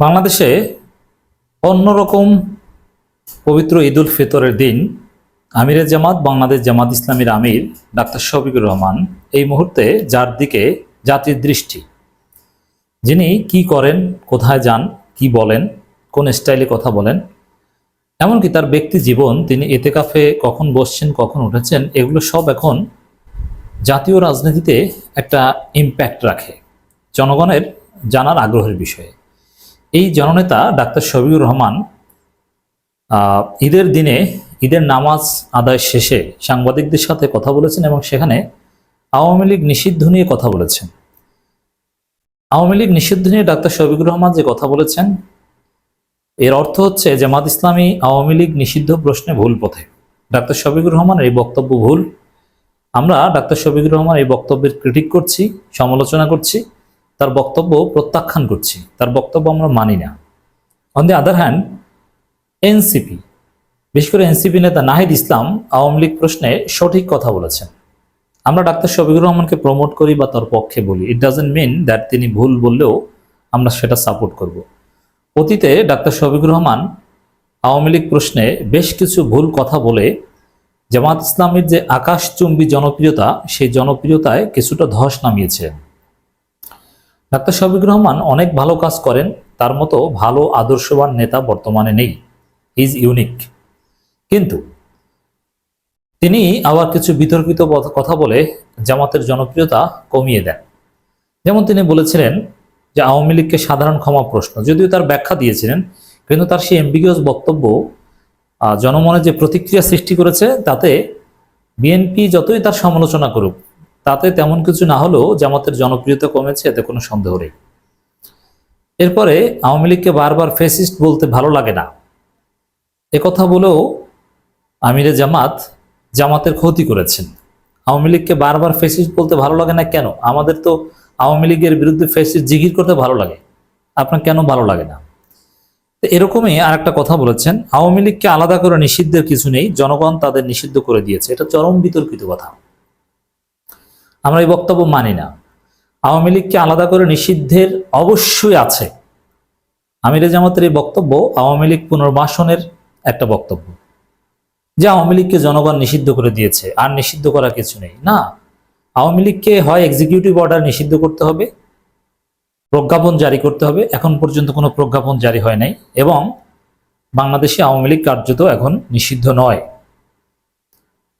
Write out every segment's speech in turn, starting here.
বাংলাদেশে অন্যরকম পবিত্র ঈদুল ফিতরের দিন আমিরের জামাত, বাংলাদেশ জামাত ইসলামীর আমির ডাক্তার শফিকুর রহমান এই মুহূর্তে যার দিকে জাতির দৃষ্টি। যিনি কি করেন, কোথায় যান, কি বলেন, কোন স্টাইলে কথা বলেন, এমনকি তার ব্যক্তি জীবন, তিনি এতেকাফে কখন বসছেন, কখন উঠেছেন, এগুলো সব এখন জাতীয় রাজনীতিতে একটা ইম্প্যাক্ট রাখে। জনগণের জানার আগ্রহের বিষয়ে। এই জননেতা ডাক্তার শফিউর রহমান ঈদের দিনে ঈদের নামাজ আদায় শেষে সাংবাদিকদের সাথে কথা বলেছেন এবং সেখানে আওয়ামী লীগ নিষিদ্ধ নিয়ে কথা বলেছেন। আওয়ামী লীগ নিষিদ্ধ নিয়ে ডাক্তার শফিকুর রহমান যে কথা বলেছেন, এর অর্থ হচ্ছে জামাত ইসলামী আওয়ামী লীগ নিষিদ্ধ প্রশ্নে ভুল পথে। ডাক্তার শফিকুর রহমানের এই বক্তব্য ভুল। আমরা ডাক্তার শফিকুর রহমান এই বক্তব্যের ক্রিটিক করছি, সমালোচনা করছি। তার বক্তব্য প্রত্যাখ্যান করছি। তার বক্তব্য আমরা মানি না। On the other hand NCP বিশেষ করে এনসিপি নেতা নাহিদ ইসলাম আওয়ামী লীগ প্রশ্নে সঠিক কথা বলেছেন। আমরা ডাক্তার শফিকুর রহমানকে প্রমোট করি বা তার পক্ষে বলি। ইট ডাজেন্ট মিন দ্যাট তিনি ভুল বললেও আমরা সেটা সাপোর্ট করব। অতীতে ডাক্তার শফিকুর রহমান আওয়ামী লীগ প্রশ্নে বেশ কিছু ভুল কথা বলে জামাত ইসলামের যে আকাশচুম্বী জনপ্রিয়তা, সেই জনপ্রিয়তায় কিছুটা ধস নামিয়েছে ডাক্তার শফিকুর রহমান অনেক ভালো কাজ করেন, তার মতো ভালো, আদর্শবান নেতা বর্তমানে নেই। ইজ ইউনিক কিন্তু তিনি আবার কিছু বিতর্কিত কথা বলে জামাতের জনপ্রিয়তা কমিয়ে দেন। যেমন তিনি বলেছিলেন যে আওয়ামী লীগকে সাধারণ ক্ষমা প্রশ্ন, যদিও তার ব্যাখ্যা দিয়েছিলেন, কিন্তু তার সেই এমবিগিয়াস বক্তব্য জনমনে যে প্রতিক্রিয়া সৃষ্টি করেছে, তাতে বিএনপি যতই তার সমালোচনা করুক তাতে তেমন কিছু না হলেও জামাতের জনপ্রিয়তা কমেছে, এতে কোনো সন্দেহ নেই। এরপরে আওয়ামী লীগকে বারবার ফেসিস্ট বলতে ভালো লাগে না। একথা বলেও আমিরে জামাত জামাতের ক্ষতি করেছেন। আওয়ামী লীগকে বারবার ফেসিস্ট বলতে ভালো লাগে না কেন? আমাদের তো আওয়ামী লীগের বিরুদ্ধে ফেসিস্ট জিগির করতে ভালো লাগে। আপনার কেন ভালো লাগে না? এরকমই আর একটা কথা বলেছেন, আওয়ামী লীগকে আলাদা করে নিষিদ্ধের কিছু নেই, জনগণ তাদের নিষিদ্ধ করে দিয়েছে। এটা চরম বিতর্কিত কথা। আমরা এই বক্তব্য মানি না। আওয়ামী লীগকে আলাদা করে নিষিদ্ধের অবশ্যই আছে। আমিরে জামাতের এই বক্তব্য আওয়ামী লীগ পুনর্বাসনের একটা বক্তব্য। যে আওয়ামী লীগকে জনগণ নিষিদ্ধ করে দিয়েছে, আর নিষিদ্ধ করা কিছু নেই। না, আওয়ামী লীগকে হয় এক্সিকিউটিভ অর্ডার নিষিদ্ধ করতে হবে, প্রজ্ঞাপন জারি করতে হবে, এখন পর্যন্ত কোনো প্রজ্ঞাপন জারি হয় নাই, এবং বাংলাদেশে আওয়ামী লীগ কার্যত এখন নিষিদ্ধ নয়।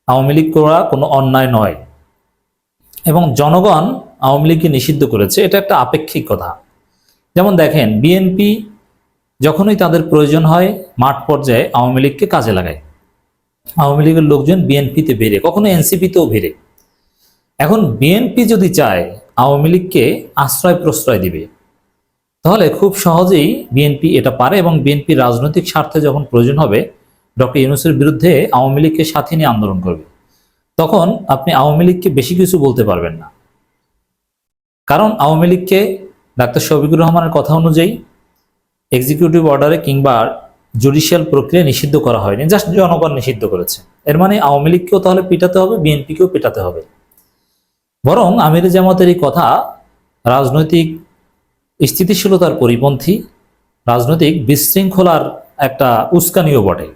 আওয়ামী লীগ করা কোনো অন্যায় নয়। এবং জনগণ আওয়ামী লীগকে নিষিদ্ধ করেছে, এটা একটা আপেক্ষিক কথা। যেমন দেখেন, বিএনপি যখনই তাদের প্রয়োজন হয়, মাঠ পর্যায়ে আওয়ামী লীগকে কাজে লাগায়। আওয়ামী লীগের লোকজন বিএনপিতে বেড়ে, কখনো এনসিপিতেও বেড়ে। এখন বিএনপি যদি চায় আওয়ামী লীগকে আশ্রয় প্রশ্রয় দিবে, তাহলে খুব সহজেই বিএনপি এটা পারে এবং বিএনপি রাজনৈতিক স্বার্থে যখন প্রয়োজন হবে, ডক্টর ইউনুসের বিরুদ্ধে আওয়ামী লীগকে সাথে নিয়ে আন্দোলন করবে। তখন আপনি আওয়ামী লীগকে বেশি কিছু বলতে পারবেন না। কারণ আওয়ামী লীগকে ডাক্তার শফিকুর রহমানের কথা অনুযায়ী এক্সিকিউটিভ অর্ডারে কিংবা জুডিশিয়াল প্রক্রিয়া নিষিদ্ধ করা হয়নি জাস্ট জনগণ নিষিদ্ধ করেছে। এর মানে আওয়ামী লীগকেও তাহলে পিটাতে হবে, বিএনপিকেও পিটাতে হবে। বরং আমির জামাতের এই কথা রাজনৈতিক স্থিতিশীলতার পরিপন্থী, রাজনৈতিক বিশৃঙ্খলার একটা উস্কানিও বটে।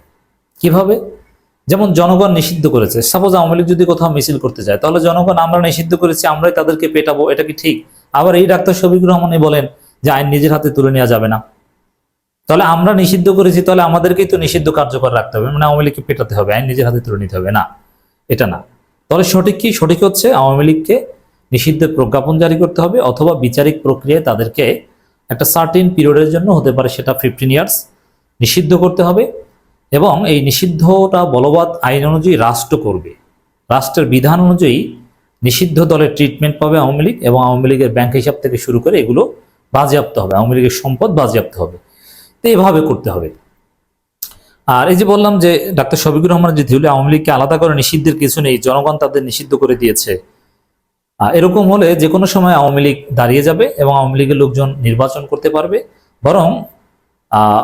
কীভাবে? যেমন জনগণ নিষিদ্ধ করেছে সাপোজ আওয়ামী লীগ যদি কোথাও মিছিল করতে যায়, তাহলে জনগণ আমরা নিষিদ্ধ করেছি, আমরাই তাদেরকে পেটাবো, এটা কি ঠিক? আবার এই ডাক্তার শফিকুর রহমানই বলেন যে আইন নিজের হাতে তুলে নেওয়া যাবে না। তাহলে আমরা নিষিদ্ধ করেছি, তাহলে আমাদেরকেই তো নিষিদ্ধ কার্যকর রাখতে হবে মানে আওয়ামী লীগকে পেটাতে হবে, আইন নিজের হাতে তুলে নিতে হবে, না। এটা না। তাহলে সঠিক কি? সঠিক হচ্ছে আওয়ামী লীগকে নিষিদ্ধের প্রজ্ঞাপন জারি করতে হবে, অথবা বিচারিক প্রক্রিয়ায় তাদেরকে একটা সার্টিন পিরিয়ডের জন্য, হতে পারে সেটা ফিফটিন ইয়ার্স নিষিদ্ধ করতে হবে। এবং এই নিষিদ্ধটা বলবৎ আইন অনুযায়ী রাষ্ট্র করবে। রাষ্ট্রের বিধান অনুযায়ী নিষিদ্ধ দলের ট্রিটমেন্ট পাবে আওয়ামী লীগ এবং আওয়ামী লীগের ব্যাংক হিসাব থেকে শুরু করে এগুলো বাজেয়াপ্ত হবে, আওয়ামী লীগের সম্পদ বাজেয়াপ্ত হবে। তো এইভাবে করতে হবে। আর এই যে বললাম যে ডাক্তার শফিকুর রহমান যে ধুলে আওয়ামী লীগকে আলাদা করে নিষিদ্ধের কিছু নেই, জনগণ তাদের নিষিদ্ধ করে দিয়েছে। এরকম হলে যে কোনো সময় আওয়ামী লীগ দাঁড়িয়ে যাবে এবং আওয়ামী লীগের লোকজন নির্বাচন করতে পারবে। বরং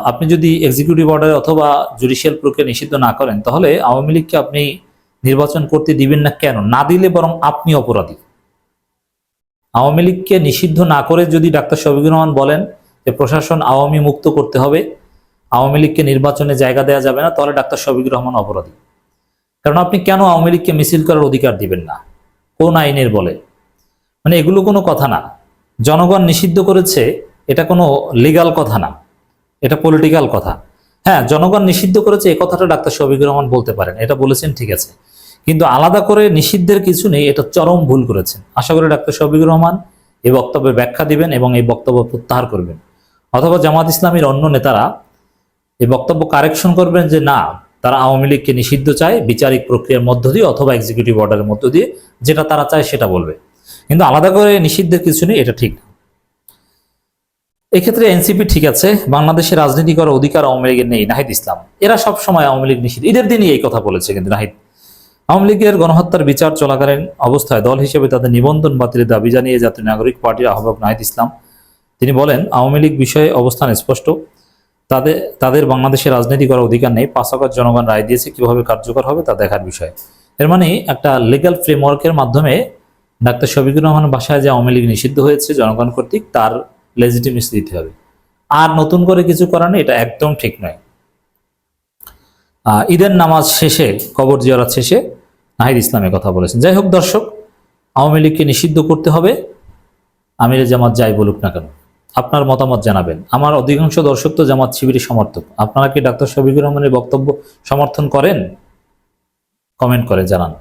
আপনি যদি এক্সিকিউটিভ অর্ডার অথবা জুডিশিয়াল প্রক্রিয়া নিষিদ্ধ না করেন, তাহলে আওয়ামী লীগকে আপনি নির্বাচন করতে দিবেন না কেন? না দিলে বরং আপনি অপরাধী। আওয়ামী লীগকে নিষিদ্ধ না করে যদি ডাক্তার শফিকুর রহমান বলেন যে প্রশাসন আওয়ামী মুক্ত করতে হবে, আওয়ামী লীগকে নির্বাচনে জায়গা দেওয়া যাবে না, তাহলে ডাক্তার শফিকুর রহমান অপরাধী। কারণ আপনি কেন আওয়ামী লীগকে মিছিল করার অধিকার দিবেন না? কোন আইনের বলে? মানে এগুলো কোনো কথা না। জনগণ নিষিদ্ধ করেছে, এটা কোনো লিগাল কথা না। এটা পলিটিক্যাল কথা। হ্যাঁ জনগণ নিষিদ্ধ করেছে এই কথাটা ডাক্তার শফিকুর রহমান বলতে পারেন, এটা বলেছেন, ঠিক আছে। কিন্তু আলাদা করে নিষিদ্ধের কিছু নেই, এটা চরম ভুল করেছেন। আশা করি ডাক্তার শফিকুর রহমান এই বক্তব্যের ব্যাখ্যা দিবেন এবং এই বক্তব্য প্রত্যাহার করবেন। অথবা জামাত ইসলামীর অন্য নেতারা এই বক্তব্য কারেকশন করবেন যে না, তারা আওয়ামী লীগকে নিষিদ্ধ চায় বিচারিক প্রক্রিয়ার মধ্য দিয়ে অথবা এক্সিকিউটিভ অর্ডারের মধ্য দিয়ে, যেটা তারা চায় সেটা বলবে। কিন্তু আলাদা করে নিষিদ্ধের কিছু নেই, এটা ঠিক না। এক্ষেত্রে এনসিপি ঠিক আছে বাংলাদেশে রাজনীতি করার অধিকার আওয়ামী লীগের নেই, নাহিদ ইসলাম। এরা সব সময় আওয়ামী লীগ নিষিদ্ধ। ঈদের দিনই এই কথা বলেছে কিন্তু নাহিদ। আওয়ামী লীগের গণহত্যার বিচার চলাকালীন অবস্থায় দল হিসেবে তাদের নিবন্ধন বাতিলের দাবি জানিয়ে জাতীয় নাগরিক পার্টির আহ্বায়ক নাহিদ ইসলাম। তিনি বলেন, আওয়ামী লীগ বিষয়ে অবস্থান স্পষ্ট। তাদের তাদের বাংলাদেশে রাজনীতি করার অধিকার নেই। আগস্ট জনগণ রায় দিয়েছে, কীভাবে কার্যকর হবে তা দেখার বিষয়। এর মানে একটা লিগ্যাল ফ্রেমওয়ার্কের মাধ্যমে ডাক্তার শফিকুর রহমান বাসায় যে আওয়ামী লীগ নিষিদ্ধ হয়েছে জনগণ কর্তৃক, তার লেজিটিমেসি দিতে হবে। আর নতুন করে কিছু করানো এটা একদম ঠিক নয়। ঈদের নামাজ শেষে, কবর জিয়ারাত শেষে নাহিদ ইসলামের কথা বলেছেন। যাই হোক দর্শক, আওয়ামী লীগকে নিষিদ্ধ করতে হবে। আমিরে জামাত যাই বলুক না কেন, আপনার মতামত জানাবেন। আমার অধিকাংশ দর্শক তো জামাত শিবিরের সমর্থক। আপনারা কি ডাক্তার শফিকুর রহমানের বক্তব্য সমর্থন করেন? কমেন্ট করে জানান।